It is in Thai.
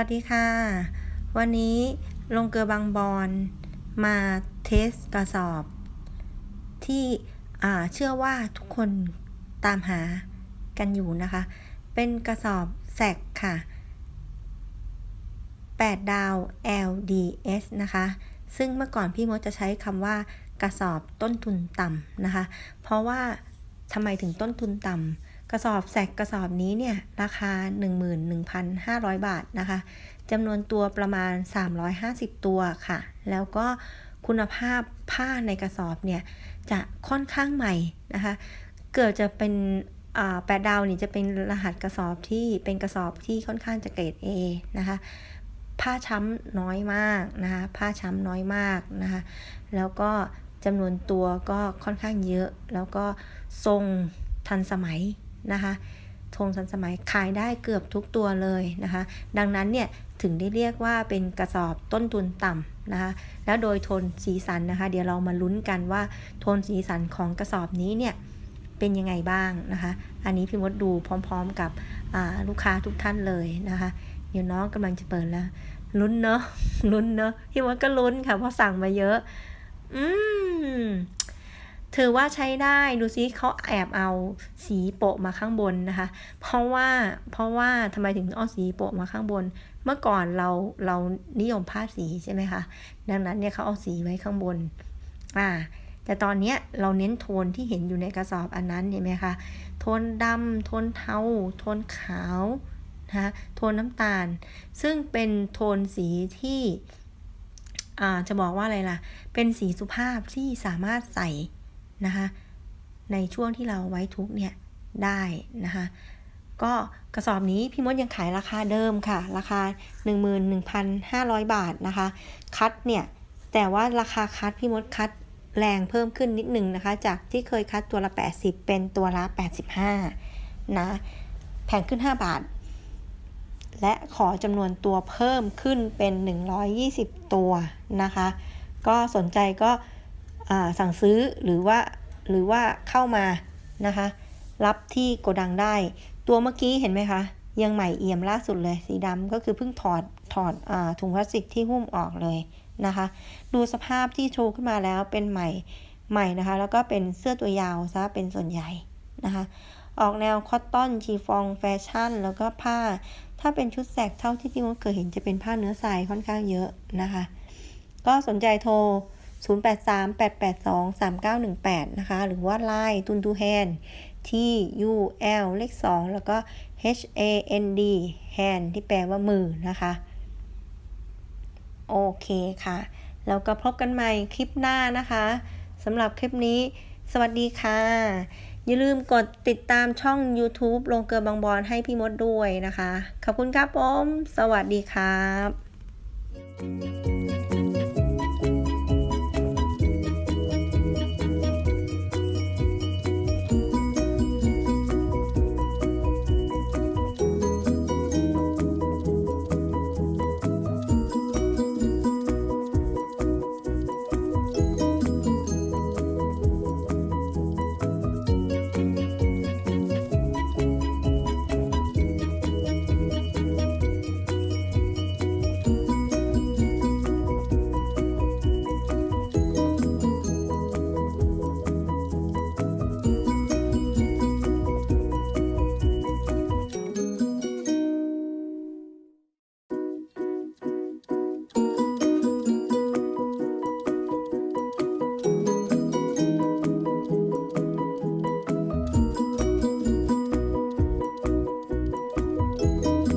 วัสดีค่ะ วันนี้ลงเกลือบางบอนมาเทสกระสอบ ที่เชื่อว่าทุกคนตามหากันอยู่นะคะ เป็นกระสอบแสกค่ะ 8 ดาว LDS นะคะ ซึ่งเมื่อก่อนพี่มดจะใช้คำว่ากระสอบต้นทุนต่ำนะคะ เพราะว่าทำไมถึงต้นทุนต่ำ กระสอบแสกกระสอบนี้เนี่ยราคา 11,500 บาทนะคะจำนวนตัวประมาณ 350 ตัวค่ะ แล้วก็คุณภาพผ้าในกระสอบเนี่ยจะค่อนข้างใหม่นะคะ เกิดจะเป็นแปดดาวนี่จะเป็นรหัสกระสอบที่เป็นกระสอบที่ค่อนข้างจะเกรด A นะคะ ผ้าช้ำน้อยมากนะคะ ผ้าช้ำน้อยมากนะคะ แล้วก็จำนวนตัวก็ค่อนข้างเยอะ แล้วก็ทรงทันสมัย นะคะทงทันสมัยขายได้เกือบทุกตัวเลยนะคะ ดังนั้นเนี่ยถึงได้เรียกว่าเป็นกระสอบต้นทุนต่ำนะคะ แล้วโดยโทนสีสันนะคะ เดี๋ยวเรามาลุ้นกันว่าโทนสีสันของกระสอบนี้เนี่ยเป็นยังไงบ้างนะคะ อันนี้พี่มดดูพร้อมๆกับลูกค้าทุกท่านเลยนะคะ เดี๋ยวน้องกำลังจะเปิดแล้ว ลุ้นเนาะ ลุ้นเนาะ พี่มดก็ลุ้นค่ะเพราะสั่งมาเยอะ อืม ถือว่าใช้ได้ดูซิเขาแอบเอาสีโปะมาข้างบนนะคะ เพราะว่าเพราะว่าทำไมถึงเอาสีโปะมาข้างบน เมื่อก่อนเราเรานิยมผ้าสีใช่ไหมคะดังนั้นเนี่ยเขาเอาสีไว้ข้างบนอ่าแต่ตอนนี้เราเน้นโทนที่เห็นอยู่ในกระสอบอันนั้นเห็นไหมคะโทนดำโทนเทาโทนขาวนะคะโทนน้ำตาล ซึ่งเป็นโทนสีที่จะบอกว่าอะไรล่ะ เป็นสีสุภาพที่สามารถใส่ นะคะในช่วงที่เราไว้ทุกเนี่ยได้นะคะก็กระสอบนี้พี่มดยังขายราคาเดิมค่ะ ราคา 11,500 บาทนะคะ คัดเนี่ย แต่ว่าราคาคัดพี่มดคัดแรงเพิ่มขึ้นนิดหนึ่งนะคะ จากที่เคยคัดตัวละ 80 เป็นตัวละ 85 นะ แพงขึ้น 5 บาท และขอจำนวนตัวเพิ่มขึ้นเป็น 120 ตัวนะคะ ก็สนใจก็ สั่งซื้อหรือว่าหรือว่าเข้ามานะคะ รับที่โกดังได้ ตัวเมื่อกี้เห็นไหมคะ ยังใหม่เอี่ยมล่าสุดเลยสีดำก็คือเพิ่งถอดถอดอถุงพลาสติกที่หุ้มออกเลยนะคะ ดูสภาพที่โชว์ขึ้นมาแล้วเป็นใหม่ใหม่นะคะ แล้วก็เป็นเสื้อตัวยาวซะเป็นส่วนใหญ่นะคะ ออกแนวคอตตอนชีฟองแฟชั่น แล้วก็ผ้า ถ้าเป็นชุดแสกเท่าที่พี่มดเคยเห็นจะเป็นผ้าเนื้อทรายค่อนข้างเยอะนะคะ ก็สนใจโทร 0838823918 นะคะ หรือว่า Line ตุนทูแฮน T U L เลข 2 แล้วก็ H A N D hand ที่แปลว่ามือนะคะ โอเคค่ะ แล้วก็พบกันใหม่คลิปหน้านะคะสำหรับคลิปนี้ สวัสดีค่ะ อย่าลืมกดติดตามช่อง YouTube ลงเกลือบางบอนให้พี่มดด้วยนะคะ ขอบคุณครับผม สวัสดีครับ Música